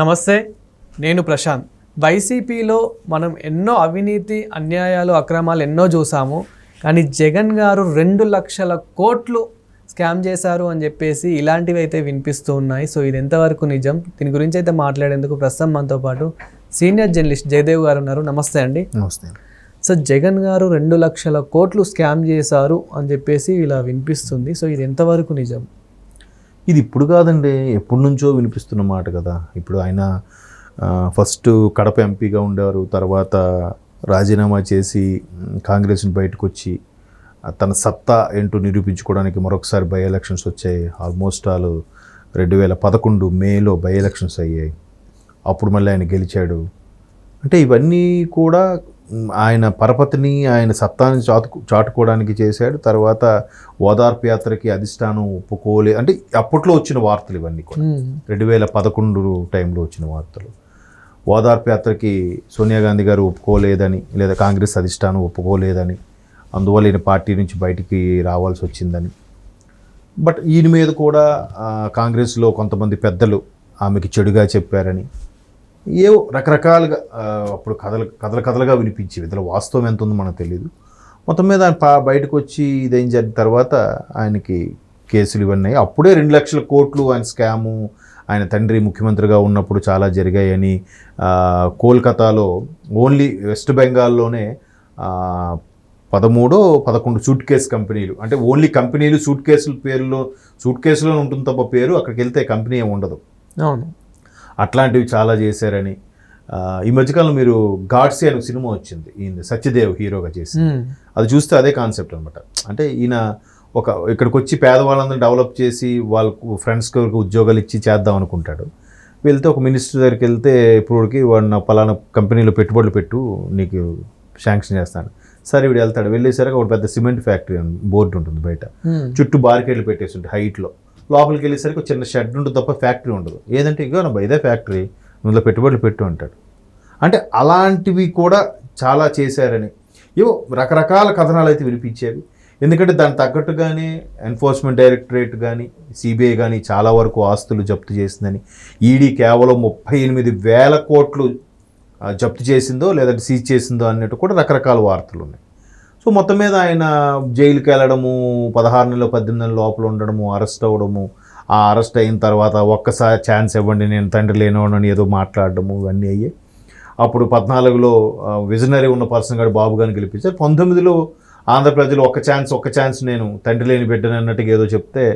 నమస్తే నేను ప్రశాంత్. వైసీపీలో మనం ఎన్నో అవినీతి అన్యాయాలు అక్రమాలు ఎన్నో చూసాము. కానీ జగన్ గారు రెండు లక్షల కోట్లు స్కామ్ చేశారు అని చెప్పేసి ఇలాంటివి అయితే వినిపిస్తూ ఉన్నాయి. సో ఇది ఎంతవరకు నిజం? దీని గురించి అయితే మాట్లాడేందుకు ప్రస్తుతం మనతో పాటు సీనియర్ జర్నలిస్ట్ జయదేవ్ గారు ఉన్నారు. నమస్తే అండి. నమస్తే. సో జగన్ గారు రెండు లక్షల కోట్లు స్కామ్ చేశారు అని చెప్పేసి ఇలా వినిపిస్తుంది. సో ఇది ఎంతవరకు నిజం? ఇది ఇప్పుడు కాదండి ఎప్పటి నుంచో వినిపిస్తున్న మాట కదా. ఇప్పుడు ఆయన ఫస్ట్ కడప ఎంపీగా ఉండారు తర్వాత రాజీనామా చేసి కాంగ్రెస్ని బయటకు వచ్చి తన సత్తా ఏంటో నిరూపించుకోవడానికి మరొకసారి బై ఎలక్షన్స్ వచ్చాయి. ఆల్మోస్ట్ ఆల్ రెండు వేల పదకొండు మేలో బై ఎలక్షన్స్ అయ్యాయి. అప్పుడు మళ్ళీ ఆయన గెలిచాడు. అంటే ఇవన్నీ కూడా ఆయన పరపతిని ఆయన సత్తాని చాటు చాటుకోవడానికి చేశాడు. తర్వాత ఓదార్పు యాత్రకి అధిష్టానం ఒప్పుకోలే అంటే అప్పట్లో వచ్చిన వార్తలు ఇవన్నీ కూడా. రెండు వేల పదకొండు టైంలో వచ్చిన వార్తలు. ఓదార్పు యాత్రకి సోనియా గాంధీ గారు ఒప్పుకోలేదని లేదా కాంగ్రెస్ అధిష్టానం ఒప్పుకోలేదని అందువల్ల ఈయన పార్టీ నుంచి బయటికి రావాల్సి వచ్చిందని. బట్ ఈయన మీద కూడా కాంగ్రెస్లో కొంతమంది పెద్దలు ఆమెకి చెడుగా చెప్పారని ఏవో రకరకాలుగా అప్పుడు కథలు కథల కథలుగా వినిపించేవి. ఇందులో వాస్తవం ఎంత ఉందో మనకు తెలియదు మొత్తం మీద ఆయన పా బయటకు వచ్చి ఇదేం జరిగిన తర్వాత ఆయనకి కేసులు ఇవన్నీ. అప్పుడే రెండు లక్షల కోట్లు ఆయన స్కాము ఆయన తండ్రి ముఖ్యమంత్రిగా ఉన్నప్పుడు చాలా జరిగాయని కోల్కతాలో ఓన్లీ వెస్ట్ బెంగాల్లోనే పదమూడో పదకొండు సూట్ కేస్ కంపెనీలు. అంటే ఓన్లీ కంపెనీలు సూట్ కేసుల పేరులో సూట్ కేసులో ఉంటుంది తప్ప పేరు అక్కడికి వెళ్తే కంపెనీ ఏమి ఉండదు. అవును. అట్లాంటివి చాలా చేశారని ఈ మధ్యకాలంలో మీరు గాడ్సీ అనే సినిమా వచ్చింది ఈయన సత్యదేవ్ హీరోగా చేసి. అది చూస్తే అదే కాన్సెప్ట్ అనమాట అంటే ఈయన ఒక ఇక్కడికి వచ్చి పేదవాళ్ళందరూ డెవలప్ చేసి వాళ్ళకు ఫ్రెండ్స్కి ఉద్యోగాలు ఇచ్చి చేద్దాం అనుకుంటాడు. వెళ్తే ఒక మినిస్టర్ దగ్గరికి వెళ్తే ఇప్పటికి వాడు నా పలానా కంపెనీలో పెట్టుబడులు పెట్టు నీకు శాంక్షన్ చేస్తాను. సరే వీడు వెళ్తాడు. వెళ్ళేసరికి ఒక పెద్ద సిమెంట్ ఫ్యాక్టరీ బోర్డు ఉంటుంది బయట. చుట్టూ బార్కెట్లు పెట్టేసి ఉంటాయి హైట్లో. లోపలికి వెళ్ళేసరికి చిన్న షెడ్ ఉండదు తప్ప ఫ్యాక్టరీ ఉండదు. ఏదంటే ఇగో నమ్మ ఇదే ఫ్యాక్టరీ ఇందులో పెట్టుబడులు పెట్టు అంటాడు. అంటే అలాంటివి కూడా చాలా చేశారని. ఏవో రకరకాల కథనాలు అయితే వినిపించేవి. ఎందుకంటే దానికి తగ్గట్టుగానే ఎన్ఫోర్స్మెంట్ డైరెక్టరేట్ కానీ సిబిఐ కానీ చాలా వరకు ఆస్తులు జప్తు చేసిందని ఈడీ కేవలం ముప్పై ఎనిమిది వేల కోట్లు జప్తు చేసిందో లేదంటే సీజ్ చేసిందో అన్నట్టు కూడా రకరకాల వార్తలు ఉన్నాయి. సో మొత్తం మీద ఆయన జైలుకి వెళ్ళడము పదహారు నెలలు పద్దెనిమిది నెలల లోపల ఉండడము అరెస్ట్ అవ్వడము ఆ అరెస్ట్ అయిన తర్వాత ఒక్కసారి ఛాన్స్ ఇవ్వండి నేను తండ్రి లేనివాడని ఏదో మాట్లాడడము ఇవన్నీ అయ్యాయి. అప్పుడు పద్నాలుగులో విజనరీ ఉన్న పర్సన్ గారు బాబు గారిని గెలిపించారు. పంతొమ్మిదిలో ఆంధ్ర ప్రజలు ఒక్క ఛాన్స్ ఒక్క ఛాన్స్ నేను తండ్రి లేని బిడ్డని అన్నట్టుగా ఏదో చెప్తే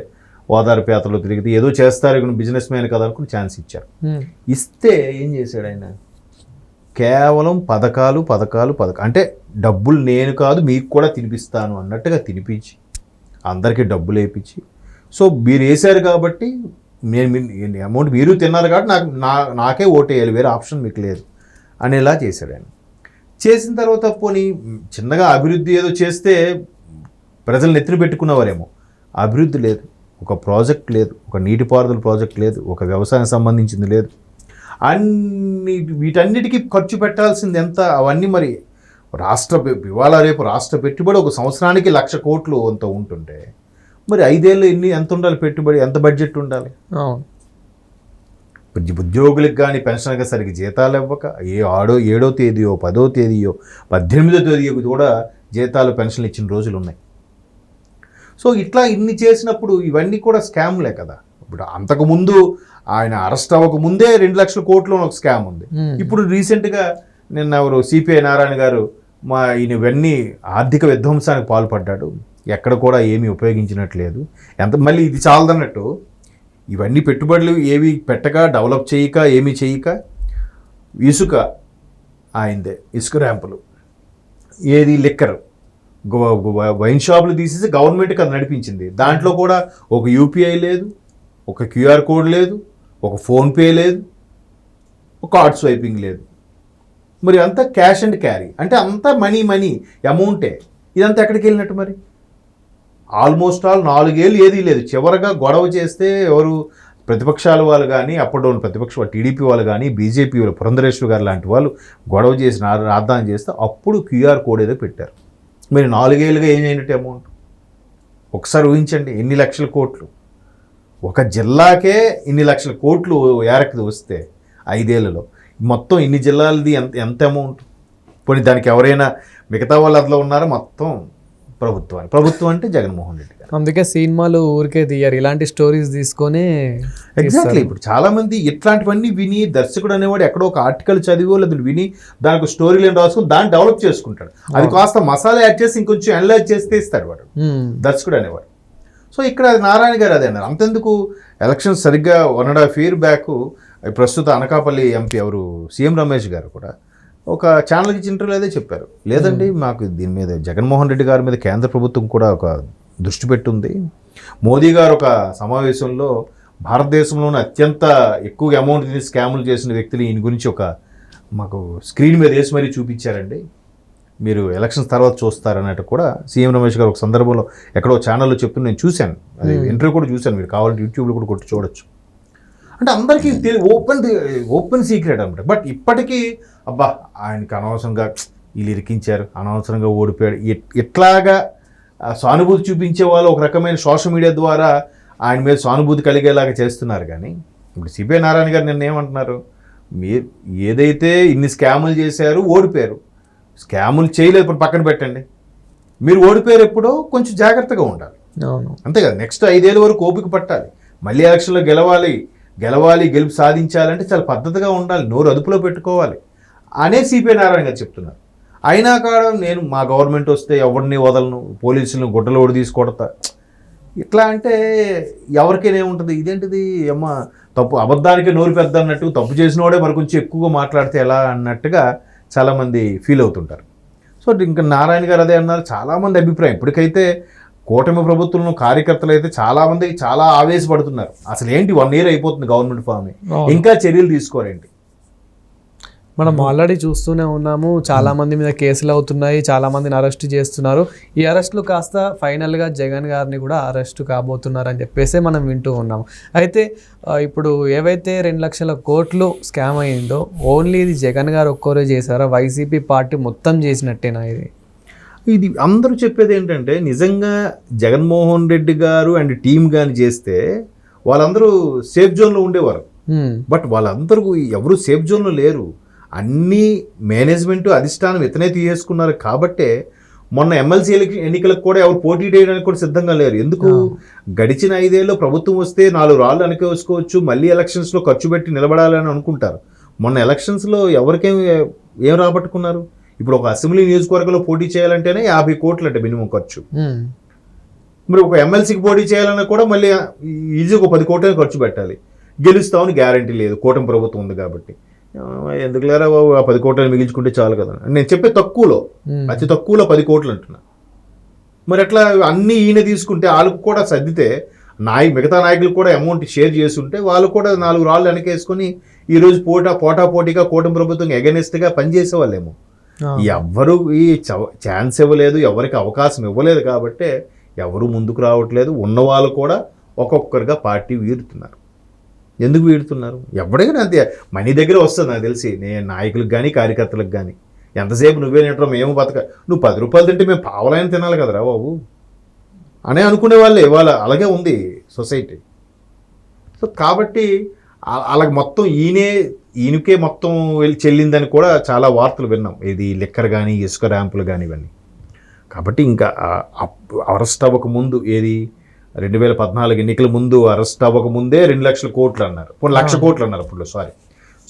ఓదార్పు యాత్రలో తిరిగితే ఏదో చేస్తారు బిజినెస్ మ్యాన్ కదా అనుకుని ఛాన్స్ ఇచ్చారు. ఇస్తే ఏం చేశాడు ఆయన? కేవలం పథకాలు పథకాలు పథకాలు అంటే డబ్బులు నేను కాదు మీకు కూడా తినిపిస్తాను అన్నట్టుగా తినిపించి అందరికీ డబ్బులు వేయించి సో మీరు వేశారు కాబట్టి నేను అమౌంట్ మీరు తిన్నారు కాబట్టి నాకు నా నాకే ఓటేయాలి వేరే ఆప్షన్ మీకు లేదు అనేలా చేశాడు ఆయన. చేసిన తర్వాత పోనీ చిన్నగా అభివృద్ధి ఏదో చేస్తే ప్రజలు నెత్తిన పెట్టుకున్నవారేమో. అభివృద్ధి లేదు. ఒక ప్రాజెక్ట్ లేదు. ఒక నీటిపారుదల ప్రాజెక్ట్ లేదు. ఒక వ్యవసాయం సంబంధించింది లేదు. అన్ని వీటన్నిటికీ ఖర్చు పెట్టాల్సింది ఎంత? అవన్నీ మరి రాష్ట్ర ఇవాళ రేపు రాష్ట్ర పెట్టుబడి ఒక సంవత్సరానికి లక్ష కోట్లు అంత ఉంటుంటే మరి ఐదేళ్ళు ఎన్ని ఎంత ఉండాలి పెట్టుబడి? ఎంత బడ్జెట్ ఉండాలి? ఉద్యోగులకు కానీ పెన్షన్కి సరిగ్గా జీతాలు ఇవ్వక ఏ ఆడో ఏడో తేదీయో పదో తేదీయో పద్దెనిమిదో తేదీయో కూడా జీతాలు పెన్షన్లు ఇచ్చిన రోజులు ఉన్నాయి. సో ఇట్లా ఇన్ని చేసినప్పుడు ఇవన్నీ కూడా స్కామ్లే కదా. ఇప్పుడు అంతకుముందు ఆయన అరెస్ట్ అవ్వక ముందే రెండు లక్షల కోట్లు ఒక స్కామ్ ఉంది. మ్మ్. ఇప్పుడు రీసెంట్గా నిన్న ఎవరు సిపిఐ నారాయణ గారు మా ఈయన ఇవన్నీ ఆర్థిక విధ్వంసానికి పాల్పడ్డాడు. ఎక్కడ కూడా ఏమీ ఉపయోగించినట్లేదు. ఎంత మళ్ళీ ఇది చాలదన్నట్టు ఇవన్నీ పెట్టుబడులు ఏవి పెట్టక డెవలప్ చేయక ఏమీ చేయక ఇసుక ఆయిందే ఇసుక ర్యాంపులు. ఏది లిక్కర్ వైన్ షాపులు తీసేసి గవర్నమెంట్కి అది నడిపించింది. దాంట్లో కూడా ఒక యూపీఐ లేదు ఒక క్యూఆర్ కోడ్ లేదు ఒక ఫోన్పే లేదు ఒక కార్డ్ స్వైపింగ్ లేదు. మరి అంతా క్యాష్ అండ్ క్యారీ. అంటే అంతా మనీ మనీ అమౌంటే. ఇదంతా ఎక్కడికి వెళ్ళినట్టు మరి? ఆల్మోస్ట్ ఆల్ నాలుగేళ్ళు ఏదీ లేదు. చివరగా గొడవ చేస్తే ఎవరు ప్రతిపక్షాల వాళ్ళు కానీ అప్పుడు ఉన్న ప్రతిపక్ష టీడీపీ వాళ్ళు కానీ బీజేపీ వాళ్ళు పురంధరేశ్వర్ గారు లాంటి వాళ్ళు గొడవ చేసి రాద్దాం చేస్తే అప్పుడు క్యూఆర్ కోడ్ ఏదో పెట్టారు. మరి నాలుగేళ్ళుగా ఏం అయినట్టు అమౌంట్? ఒకసారి ఊహించండి ఎన్ని లక్షల కోట్లు? ఒక జిల్లాకే ఇన్ని లక్షల కోట్లు ఏరకి వస్తే ఐదేళ్ళలో. మొత్తం ఇన్ని జిల్లాలది ఎంత ఎంత అమౌంట్? పోనీ దానికి ఎవరైనా మిగతా వాళ్ళు అందులో ఉన్నారా? మొత్తం ప్రభుత్వాన్ని. ప్రభుత్వం అంటే జగన్మోహన్ రెడ్డి గారు. అందుకే సినిమాలు ఊరికే తీయరు. ఇలాంటి స్టోరీస్ తీసుకొని ఎగ్జాక్ట్లీ. ఇప్పుడు చాలా మంది ఇట్లాంటివన్నీ విని దర్శకుడు అనేవాడు ఎక్కడో ఒక ఆర్టికల్ చదివో లేదా విని దానికి స్టోరీ లైన్ రాసుకుని దాన్ని డెవలప్ చేసుకుంటాడు. అది కాస్త మసాలా యాడ్ చేసి ఇంకొంచెం అనలైజ్ చేస్తే ఇస్తాడు వాడు. దర్శకుడు అనేవాడు. సో ఇక్కడ నారాయణ గారు అదే అన్నారు. అంతెందుకు? ఎలక్షన్ సరిగ్గా one and half year back ప్రస్తుత అనకాపల్లి ఎంపీ ఎవరు? సీఎం రమేష్ గారు కూడా ఒక ఛానల్కి ఇచ్చిన ఇంటర్వ్యూలో అదే చెప్పారు. లేదండి మాకు దీని మీద జగన్మోహన్ రెడ్డి గారి మీద కేంద్ర ప్రభుత్వం కూడా ఒక దృష్టి పెట్టుంది. మోదీ గారు ఒక సమావేశంలో భారతదేశంలోనే అత్యంత ఎక్కువ అమౌంట్ తిని స్కాములు చేసిన వ్యక్తులు ఈయన గురించి ఒక మాకు స్క్రీన్ మీద వేసి మరీ చూపించారండి. మీరు ఎలక్షన్స్ తర్వాత చూస్తారన్నట్టు కూడా సీఎం రమేష్ గారు ఒక సందర్భంలో ఎక్కడో ఛానల్లో చెప్తూ నేను చూశాను. అది ఇంటర్వ్యూ కూడా చూశాను. మీరు కావాలంటే యూట్యూబ్లో కూడా కొట్టి చూడొచ్చు. అంటే అందరికీ ఓపెన్ ఓపెన్ సీక్రెట్ అనమాట. బట్ ఇప్పటికీ అబ్బా ఆయనకి అనవసరంగా వీళ్ళు ఇరికించారు. అనవసరంగా ఓడిపోయాడు. ఆ సానుభూతి చూపించే వాళ్ళు ఒక రకమైన సోషల్ మీడియా ద్వారా ఆయన మీద సానుభూతి కలిగేలాగా చేస్తున్నారు కానీ ఇప్పుడు సిపిఐ నారాయణ గారు నిన్న ఏమంటున్నారు మీరు ఏదైతే ఇన్ని స్కాములు చేశారు ఓడిపోయారు. స్కాములు చేయలేదు ఇప్పుడు పక్కన పెట్టండి. మీరు ఓడిపోయారు ఎప్పుడో కొంచెం జాగ్రత్తగా ఉండాలి. అవును. అంతే కదా నెక్స్ట్ ఐదేళ్ళ వరకు ఓపిక పట్టాలి. మళ్ళీ ఎలక్షన్లో గెలవాలి గెలవాలి గెలుపు సాధించాలంటే చాలా పద్ధతిగా ఉండాలి నోరు అదుపులో పెట్టుకోవాలి అనే సిపిఐ నారాయణ గారు చెప్తున్నారు. అయినా కాడ నేను మా గవర్నమెంట్ వస్తే ఎవరిని వదలను పోలీసులను గుడ్డలు ఓడి తీసుకొడతా. ఇట్లా అంటే ఎవరికైనా ఏముంటుంది? ఇదేంటిది? అమ్మ తప్పు అబద్ధానికి నోరు పెద్ద అన్నట్టు తప్పు చేసినోడే మరి కొంచెం ఎక్కువగా మాట్లాడితే ఎలా అన్నట్టుగా చాలామంది ఫీల్ అవుతుంటారు. సో ఇంకా నారాయణ గారు అదే అన్నారు. చాలామంది అభిప్రాయం. ఇప్పటికైతే కూటమి ప్రభుత్వంలో కార్యకర్తలు అయితే చాలామంది చాలా ఆవేశపడుతున్నారు. అసలు ఏంటి వన్ ఇయర్ అయిపోతుంది గవర్నమెంట్ ఫామ్. ఇంకా చర్యలు తీసుకోరేంటి? మనం ఆల్రెడీ చూస్తూనే ఉన్నాము. చాలా మంది మీద కేసులు అవుతున్నాయి. చాలా మందిని అరెస్ట్ చేస్తున్నారు. ఈ అరెస్టులు కాస్త ఫైనల్గా జగన్ గారిని కూడా అరెస్ట్ కాబోతున్నారు అని చెప్పేసి మనం వింటూ ఉన్నాము. అయితే ఇప్పుడు ఏవైతే రెండు లక్షల కోట్లు స్కామ్ అయిందో ఓన్లీ ఇది జగన్ గారు ఒక్కరే చేశారా? వైసీపీ పార్టీ మొత్తం చేసినట్టేనా ఇది? ఇది అందరూ చెప్పేది ఏంటంటే నిజంగా జగన్మోహన్ రెడ్డి గారు అండ్ టీం కానీ చేస్తే వాళ్ళందరూ సేఫ్ జోన్లో ఉండేవారు. బట్ వాళ్ళందరూ ఎవరు సేఫ్ జోన్లో లేరు. అన్ని మేనేజ్మెంట్ అధిష్టానం ఇతనే తీసేసుకున్నారు కాబట్టే మొన్న ఎమ్మెల్సీ ఎన్నికలకు కూడా ఎవరు పోటీ చేయడానికి కూడా సిద్ధంగా లేరు. ఎందుకు? గడిచిన ఐదేళ్ళు ప్రభుత్వం వస్తే నాలుగు రాళ్ళు వెనక వేసుకోవచ్చు మళ్ళీ ఎలక్షన్స్లో ఖర్చు పెట్టి నిలబడాలని అనుకుంటారు. మొన్న ఎలక్షన్స్లో ఎవరికేం ఏం రాబట్టుకున్నారు? ఇప్పుడు ఒక అసెంబ్లీ నియోజకవర్గంలో పోటీ చేయాలంటేనే యాభై కోట్లు అంటే మినిమం ఖర్చు. మరి ఒక ఎమ్మెల్సీకి పోటీ చేయాలన్నా కూడా మళ్ళీ ఈజీగా ఒక పది కోట్లే ఖర్చు పెట్టాలి. గెలుస్తామని గ్యారంటీ లేదు. కూటమి ప్రభుత్వం ఉంది కాబట్టి. ఎందుకు లేరా బాబు? ఆ పది కోట్లను మిగిల్చుకుంటే చాలు కదా. నేను చెప్పే తక్కువలో. అతి తక్కువలో పది కోట్లు అంటున్నా. మరి అట్లా అన్నీ ఈయన తీసుకుంటే వాళ్ళకు కూడా సర్దితే నాయ మిగతా నాయకులు కూడా అమౌంట్ షేర్ చేస్తుంటే వాళ్ళు కూడా నాలుగు రాళ్ళు వెనకేసుకొని ఈరోజు పోటా పోటా పోటీగా కూటమి ప్రభుత్వం ఎగనెస్ట్గా పనిచేసే వాళ్ళేమో. ఎవ్వరు ఈ ఛాన్స్ ఇవ్వలేదు ఎవరికి అవకాశం ఇవ్వలేదు కాబట్టే ఎవరు ముందుకు రావట్లేదు ఉన్నవాళ్ళు కూడా ఒక్కొక్కరుగా పార్టీ వీరుతున్నారు. ఎందుకు వీడుతున్నారు? ఎవడైనా అంతే. మనీ దగ్గర వస్తుంది నాకు తెలిసి. నేను నాయకులకు కానీ కార్యకర్తలకు కానీ ఎంతసేపు నువ్వే తింటాం మేము బతక. నువ్వు పది రూపాయలు తింటే మేము పావలైన తినాలి కదరా బాబు. అనే అనుకునే వాళ్ళే ఇవాళ అలాగే ఉంది సొసైటీ. సో కాబట్టి అలా అలాగ మొత్తం ఈయనే ఈయనకే మొత్తం వెళ్ళి చెల్లిందని కూడా చాలా వార్తలు విన్నాం. ఇది లిక్కర్ కానీ ఇసుక ర్యాంపులు కానీ ఇవన్నీ. కాబట్టి ఇంకా అప్- అరెస్ట్ అవ్వక ముందు ఏది రెండు వేల పద్నాలుగు ఎన్నికల ముందు అరెస్ట్ అవ్వక ముందే రెండు లక్షల కోట్లు అన్నారు. ఇప్పుడు లక్ష కోట్లు అన్నారు అప్పుడు సారీ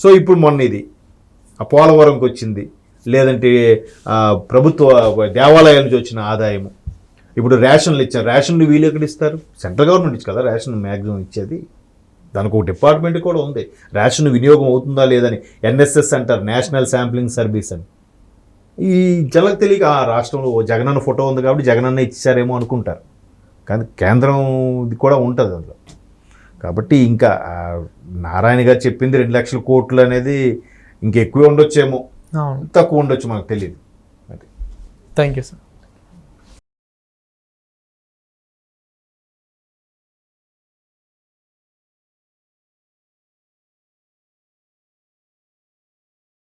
సో ఇప్పుడు మొన్న ఇది ఆ పోలవరంకి వచ్చింది లేదంటే ప్రభుత్వ దేవాలయాల నుంచి వచ్చిన ఆదాయము. ఇప్పుడు రేషన్లు ఇచ్చారు. రేషన్లు వీళ్ళు ఎక్కడ ఇస్తారు? సెంట్రల్ గవర్నమెంట్ ఇచ్చు కదా రేషన్ మ్యాక్సిమం ఇచ్చేది. దానికి ఒక డిపార్ట్మెంట్ కూడా ఉంది. రేషన్ వినియోగం అవుతుందా లేదని ఎన్ఎస్ఎస్ అంటారు నేషనల్ శాంప్లింగ్ సర్వీస్ అని. ఈ జలకు తెలియక ఆ రాష్ట్రంలో జగనన్న ఫోటో ఉంది కాబట్టి జగనన్న ఇచ్చారేమో అనుకుంటారు. కానీ కేంద్రం ఇది కూడా ఉంటుంది అందులో. కాబట్టి ఇంకా నారాయణ గారు చెప్పింది రెండు లక్షల కోట్లు అనేది ఇంకెక్కువే ఉండొచ్చేమో. తక్కువ ఉండొచ్చు మనకు తెలియదు అది థ్యాంక్ యూ సార్.